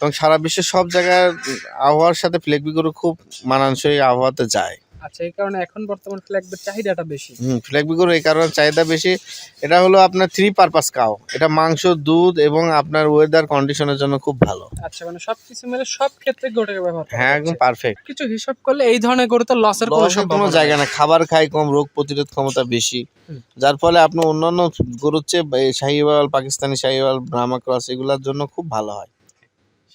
এবং সারা বিশ্বের সব জায়গায় আবহাওয়ার সাথে ফ্লেগবি গরু খুব মানানসই আবহাওয়াতে যায়। আচ্ছা এই কারণে এখন বর্তমান ফ্ল্যাগবের চাহিদাটা বেশি? হুম এই কারণে চাহিদা বেশি। এটা হলো আপনার থ্রি পারপাস কাও এটা মাংস দুধ এবং আপনার ওয়েদার কন্ডিশনের জন্য খুব ভালো। আচ্ছা মানে সবকিছু মিলে সব ক্ষেত্রে গরুটাকে ব্যবহার করা হ্যাঁ একদম পারফেক্ট কিছু হিসাব করলে এই ধরনের গরু তো লসের কোনো জায়গা না খাবার খায় কম রোগ প্রতিরোধ ক্ষমতা বেশি। যার ফলে আপনার অন্যান্য গরুর চেয়ে শাহিওয়াল পাকিস্তানি শাহিওয়াল ব্রাহ্মা ক্রস এগুলোর জন্য খুব ভালো হয়।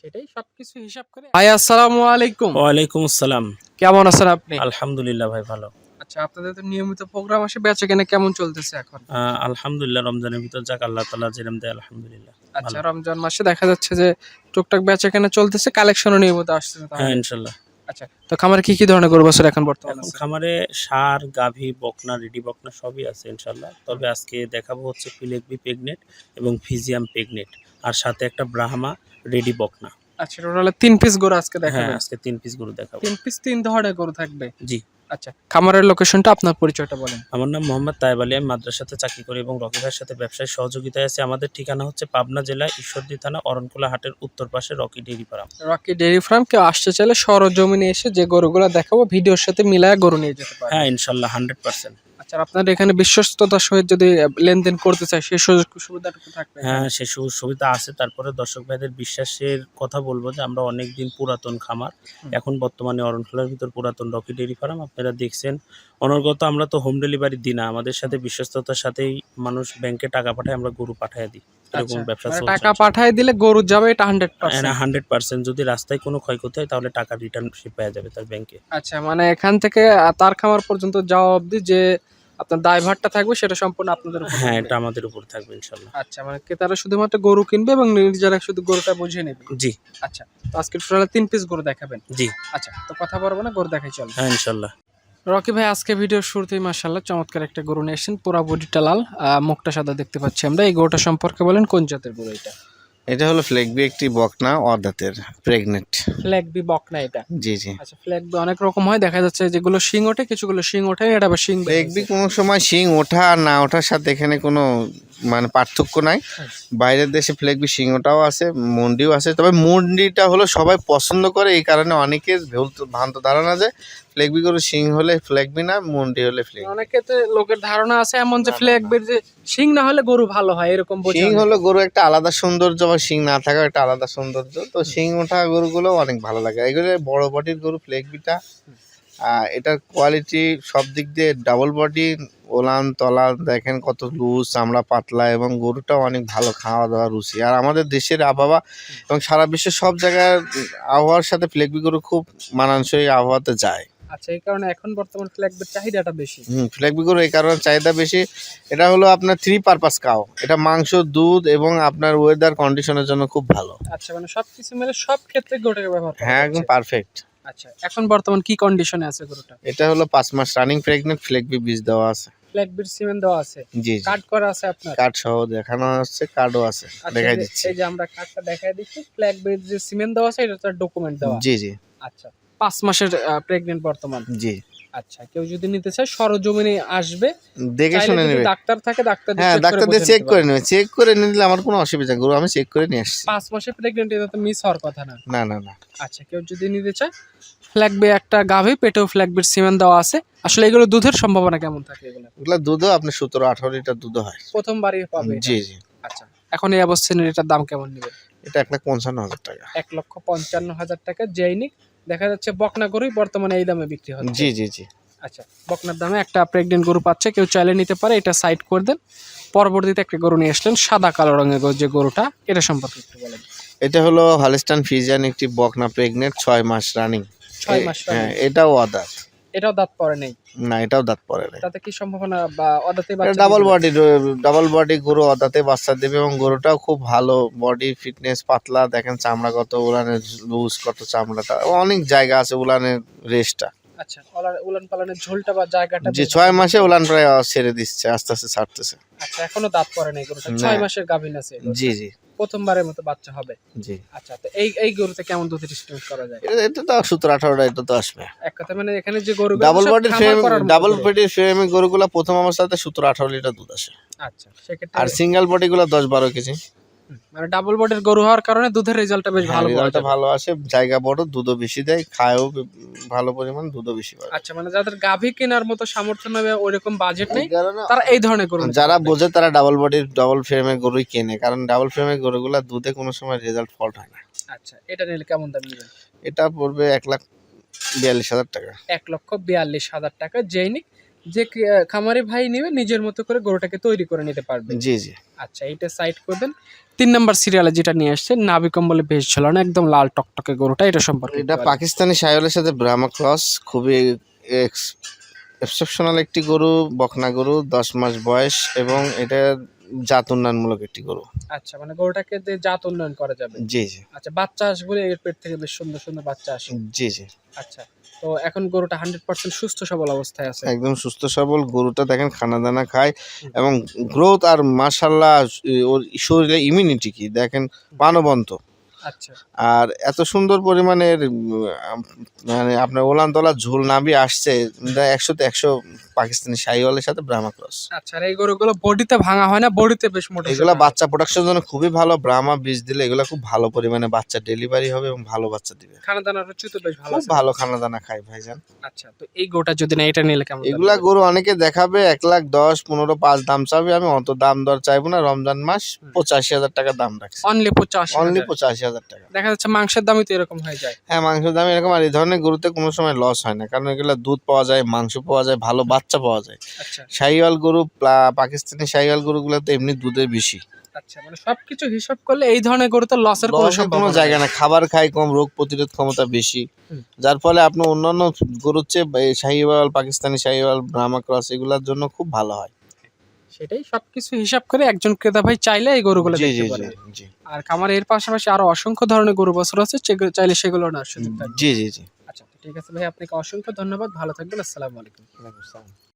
সেটাই সবকিছু হিসাব করে ভাই আসসালামু আলাইকুম। ওয়ালাইকুম আসসালাম। কেমন আছেন আপনি? আলহামদুলিল্লাহ ভাই ভালো। আচ্ছা আপনাদের তো নিয়মিত প্রোগ্রাম আসে বেচে কেনা কেমন চলতেছে এখন? আলহামদুলিল্লাহ রমজানের ভিতর যাক আল্লাহ তালা জেরম দেয় আলহামদুলিল্লাহ। আচ্ছা রমজান মাসে দেখা যাচ্ছে যে টুকটাক বেচে কেনা চলতেছে কালেকশনও নিয়মিত আসছে হ্যাঁ ইনশাআল্লাহ। ইনশাল্লাহ আচ্ছা তো খামারে কি কি ধরনের গরু বাছুর এখন বর্তমানে এখন খামারে সার গাভী বকনা রেডি বকনা সবই আছে ইনশাল্লাহ তবে আজকে দেখাবো হচ্ছে ফিলেকবি প্রেগনেট এবং ফিজিয়াম প্রেগনেট আর সাথে একটা ব্রাহ্মা রেডি বকনা। আচ্ছা টোটাল তিন পিস গরু আজকে হ্যাঁ আজকে তিন পিস গরু দেখাবো। তিন পিস তিন ধরনের গরু থাকবে? জি। আচ্ছা খামারের লোকেশনটা আপনার পরিচয়টা বলেন। আমার নাম মোহাম্মদ তাইব আলী আমি মাদ্রাসাতে চাকরি করি এবং রকি ভাইয়ের সাথে ব্যবসায় সহযোগিতায় আছে। আমাদের ঠিকানা হচ্ছে পাবনা জেলা ঈশ্বরদী থানা অরণকুলা হাটের উত্তর পাশে Rocky dairy farm. Rocky dairy farm কেউ আসতে চাইলে সরজমিনে এসে যে গরুগুলো দেখাবো ভিডিওর সাথে মিলায় গরু নিয়ে যেতে পারে হ্যাঁ ইনশাল্লাহ হান্ড্রেড পার্সেন্ট। আচ্ছা আপনার এখানে বিশ্বস্ততার সহিত যদি লেনদেন করতে চাই সেই সুযোগ সুবিধাটুকু থাকবে? হ্যাঁ সে সুযোগ সুবিধা আছে। তারপরে দর্শক ভাইদের বিশ্বাসের কথা বলব যে আমরা অনেকদিন পুরাতন খামার। এখন বর্তমানে অরণখোলার ভিতর পুরাতন রকি ডেয়ারি ফার্ম। আপনারা দেখছেন অনর্গত আমরা তো হোম ডেলিভারি দিই না। আমাদের সাথে বিশ্বস্ততার সাথেই মানুষ ব্যাংকে টাকা পাঠায় আমরা গরু পাঠিয়ে দিই। এরকম আচ্ছা, ব্যবসা মানে টাকা পাঠায় দিলে গরু যাবে এটা হান্ড্রেড পার্সেন্ট হান্ড্রেড পার্সেন্ট যদি রাস্তায় কোনো ক্ষয়ক্ষতি হয় তাহলে টাকা রিটার্ন সে পেয়ে যাবে তার ব্যাংকে। আচ্ছা মানে এখান থেকে তার খামার পর্যন্ত যাওয়া অবধি যে আপনার দায়ভারটা থাকবে সেটা সম্পূর্ণ আপনাদের হ্যাঁ। এটা আমাদের উপর থাকবে ইনশাল্লাহ আচ্ছা মানে ক্রেতারা শুধুমাত্র গরু কিনবে এবং নিজেরা শুধু গরুটা বুঝিয়ে নেবে? জি। আচ্ছা তো আজকে টোটাল তিন পিস গরু দেখাবেন? জি। আচ্ছা তো কথা বলব না গরু দেখাই চল। হ্যাঁ ইনশাল্লাহ রকি ভাই আজকে ভিডিওর শুরুতেই মার্শাল্লাহ চমৎকার একটা গরু নিয়ে এসেছেন পুরা বডিটা লাল আহ, মুখটা সাদা দেখতে পাচ্ছি আমরা। এই গরুটা সম্পর্কে বলেন কোন জাতের গরু এটা? এটা হলো ফ্ল্যাগবি একটি বকনা অদাতের প্রেগনেন্ট। ফ্ল্যাগবি বকনা বক এটা? জি জি। আচ্ছা ফ্ল্যাগবি অনেক রকম হয় দেখা যাচ্ছে যেগুলো শিং ওঠে কিছুগুলো শিং ওঠে এটা আবার শিং ফ্ল্যাগবি কোনো সময় শিং ওঠা আর না ওঠার সাথে এখানে কোনো মানে পার্থক্য নাই। বাইরের দেশে ফ্লেগবি সিংহটাও আছে মন্ডিও আছে তবে মন্ডিটা হলো সবাই পছন্দ করে এই কারণে অনেকের ভুল ভ্রান্ত ধারণা যে ফ্লেগবি গরু শিং হলে ফ্লেগবি না মন্ডি হলে ফ্লেগ অনেকে তো লোকের ধারণা আছে এমন যে ফ্ল্যাগ বির যে সিং না হলে গরু ভালো হয় এরকম অনেকে। হলো গরু একটা আলাদা সৌন্দর্য বা সিং না থাকা একটা আলাদা সৌন্দর্য তো শিং ওঠা গরুগুলো অনেক ভালো লাগে এগুলো বড় বডির গরু ফ্লেগবিটা এটার কোয়ালিটি সব দিক দিয়ে ডাবল বডি ওলান তলা দেখেন কত লুজ চামড়া পাতলা এবং গরুটাও অনেক ভালো খাওয়া দাওয়া রুচি। আর আমাদের দেশের আবহাওয়া এবং সারা বিশ্বের সব জায়গার আবহাওয়ার সাথে ফ্লেগবি গরু খুব মানানসই আবহাওয়াতে যায়। আচ্ছা এই কারণে এখন বর্তমান ফ্ল্যাগ বির চাহিদাটা বেশি? হুম ফ্লেগবি গরু এই কারণে চাহিদা বেশি। এটা হলো আপনার থ্রি পারপাস কাও এটা মাংস দুধ এবং আপনার ওয়েদার কন্ডিশনের জন্য খুব ভালো। আচ্ছা মানে সবকিছু মিলে সব ক্ষেত্রে গরুটাকে ব্যবহার হ্যাঁ একদম পারফেক্ট আচ্ছা এখন বর্তমান কি কন্ডিশনে আছে গরুটা? এটা হলো পাঁচ মাস রানিং প্রেগনেন্ট ফ্লেগবি বীজ দেওয়া আছে। ফ্ল্যাগ বির সিমেন্ট দেওয়া আছে? জি কাট করা আছে আপনার? কাট সহ দেখানো হচ্ছে কার্ডও আছে আচ্ছা, দেখাই দিচ্ছি। এই যে আমরা কার্ডটা দেখাই দিচ্ছি ফ্ল্যাগ বির যে সিমেন্ট দেওয়া আছে এটা তার ডকুমেন্ট দেওয়া। জি জি। আচ্ছা পাঁচ মাসের প্রেগনেন্ট বর্তমান। জি। আচ্ছা কেউ যদি নিতে চায় সরজমিনে আসবে দেখে শুনে নেবে। ডাক্তার থাকে ডাক্তার হ্যাঁ ডাক্তার দিয়ে চেক করে নেবে। চেক করে নিলে আমার কোনো অসুবিধা। গরু আমি চেক করে নিয়ে আসছি। পাঁচ মাসের প্রেগনেন্ট এটা তো মিস হওয়ার কথা না। না না না। আচ্ছা কেউ যদি নিতে চায় ফ্ল্যাগবে একটা গাভী পেটেও ফ্ল্যাগবির সিমেন্ট দেওয়া আছে। আসলে এগুলো দুধের সম্ভাবনা কেমন থাকে এগুলো? ওগুলো দুধও আপনার সতেরো আঠারো লিটার দুধও হয়। প্রথমবারই পাবে জি জি। আচ্ছা এখন এই অবস্থায় এটার দাম কেমন নেবে? এটা এক লাখ পঞ্চান্ন হাজার টাকা। এক লক্ষ পঞ্চান্ন হাজার টাকা জৈনিক দেখা যাচ্ছে বকনা গরুই বর্তমানে এই দামে বিক্রি হচ্ছে। জি জি জি। আচ্ছা বকনার দামে একটা প্রেগনেন্ট গরু পাচ্ছে কেউ চাইলে নিতে পারে এটা সাইড করে দেন। পরবর্তীতে একটা গরু নিয়ে আসলেন সাদা কালো রঙের গরু যে গরুটা এটা সম্পর্কে একটু বলেন। এটা হলো হালিস্টান ফিজিয়ান একটি বকনা প্রেগনেন্ট ছয় মাস রানিং ছয় মাস হ্যাঁ এটাও অদাত এটাও দাঁত পরে নেই? না এটাও দাঁত পরে না তাতে কি সম্ভাবনা বা অদাতে বাচ্চা ডাবল বডি ডাবল বডি গরু অদাতে বাচ্চা দেবে এবং গরুটাও খুব ভালো বডি ফিটনেস পাতলা। দেখেন চামড়া কত উলানের লুজ কত চামড়াটা। অনেক জায়গা আছে উলানের রেস্টটা আচ্ছা উলান পালানের ঝোলটা বা জায়গাটা যে ছয় মাসে উলান প্রায় ছেড়ে দিচ্ছে আস্তে আস্তে ছাড়তেছে। আচ্ছা এখনও দাঁত পরে নেই গরুটা। ছয় মাসের গাভিন আছে জি জি। প্রথমবারের মতো বাচ্চা হবে। জি। আচ্ছা তো এই এই গরুতে কেমন দুধ ডিস্ট্রিবিউট করা যায়? এটা তো সতেরো আঠারোটা এটা তো আসবে। এক কথা মানে এখানে যে গরু double body frame double body ফ্রেমে গরুগুলা প্রথম অবস্থাতে সতেরো আঠারো লিটার দুধ আসে। আচ্ছা সেক্ষেত্রে আর সিঙ্গেল বডি গুলো দশ বারো কেজি। মানে ডাবল বডির গরু হওয়ার কারণে দুধের রেজাল্টটা বেশ ভালো পাওয়া রেজাল্টটা ভালো আসে জায়গা বড় দুধও বেশি দেয় খায়ও ভালো পরিমাণ দুধও বেশি পায়। আচ্ছা মানে যাদের গাভী কেনার মতো সামর্থ্য নেবে ওইরকম বাজেট নেই তারা এই ধরনের গরু যারা বোঝে তারা ডাবল বডির ডাবল ফ্রেমের গরুই কেনে কারণ ডাবল ফ্রেমের গরুগুলা দুধে কোনো সময় রেজাল্ট ফল্ট হয় না। আচ্ছা এটা নিলে কেমন দাম নেবেন? এটা পড়বে এক লাখ বিয়াল্লিশ হাজার টাকা। এক লক্ষ বিয়াল্লিশ হাজার টাকা যেই নিক যে খামারে ভাই নিবে নিজের মতো করে গরুটাকে তৈরি করে নিতে পারবে। জি জি। আচ্ছা এইটা সাইড করবেন তিন নাম্বার সিরিয়ালে যেটা নিয়ে আসছে নাভি কম্বলে বেশ ঝোলানো একদম লাল টকটকে গরুটা এটা সম্পর্কে এটা পাকিস্তানি সাইওয়ালের সাথে ব্রাহ্মা ক্রস খুবই এক্সেপশনাল একটি গরু বকনা গরু দশ মাস বয়স এবং এটা জাত উন্নয়নমূলক একটি গরু। আচ্ছা মানে গরুটাকে যে জাত উন্নয়ন করা যাবে। জি জি। আচ্ছা বাচ্চা আসবে এর পেট থেকে বেশ সুন্দর সুন্দর বাচ্চা আসে। জি জি। আচ্ছা তো এখন গরুটা হান্ড্রেড পার্সেন্ট সুস্থ সবল অবস্থায় আছে। একদম সুস্থ সবল গরুটা দেখেন খানা দানা খায় এবং গ্রোথ আর মাসাল্লাহ ওর শরীরে ইমিউনিটি কি? দেখেন প্রাণবন্ত। আর এত সুন্দর পরিমাণের মানে আপনার ওলান তলা ঝোল নাবি আসছে একশোতে একশো পাকিস্তানি শাহিওয়ালের সাথে ব্রাহ্মা ক্রস আচ্ছা এই গরুগুলো বডিতে ভাঙা হয় না? বডিতে বেশ মোটা এগুলা বাচ্চা প্রোডাকশনের জন্য খুবই ভালো ব্রাহ্মা বীজ দিলে এগুলা খুব ভালো পরিমাণে বাচ্চা ডেলিভারি হবে এবং ভালো বাচ্চা দিবে। খানা দানার রুচি তো বেশ ভালো ভালো খানা দানা খায় ভাইজান। আচ্ছা তো এই গোটা যদি না এটা নিলে কেমন এগুলা গরু অনেকে দেখাবে এক লাখ দশ পনেরো পাঁচ দাম চাবে আমি অত দাম দর চাইব না রমজান মাস পঁচাশি হাজার টাকা দাম রাখছি। অনলি পঁচাশি অনলি। পঁচাশি হাজার টাকা। দেখা যাচ্ছে মাংসের দামই তো এরকম হয়ে যায়। হ্যাঁ মাংসের দাম এরকম আর এই ধরনের গরুতে কোনো সময় লস হয় না। কারণ এগুলা দুধ পাওয়া যায় মাংস পাওয়া যায় ভালো বাচ্চা পাওয়া যায়। আচ্ছা। শাহিওয়াল গরু পাকিস্তানি শাহিওয়াল গরুগুলো তো এমনি দুধের বেশি। আচ্ছা মানে সবকিছু হিসাব করলে এই ধরনের লসের কোনো লসের কোনো জায়গা। না খাবার খায় কম রোগ প্রতিরোধ ক্ষমতা বেশি। যার ফলে আপনার অন্যান্য গরুর চেয়ে শাহিওয়াল পাকিস্তানি শাহিওয়াল ব্রাহ্মা ক্রস এগুলোর জন্য খুব ভালো হয়। সেটাই সবকিছু হিসাব করে একজন ক্রেতা ভাই চাইলে এই গরুগুলো দেখতে পারে আর খামার এর পাশাপাশি আরও অসংখ্য ধরনের গরু বছর আছে চাইলে সেগুলো নেওয়ার সুযোগ জি জি জি। আচ্ছা ঠিক আছে ভাই আপনাকে অসংখ্য ধন্যবাদ ভালো থাকবেন আসসালামু আলাইকুম।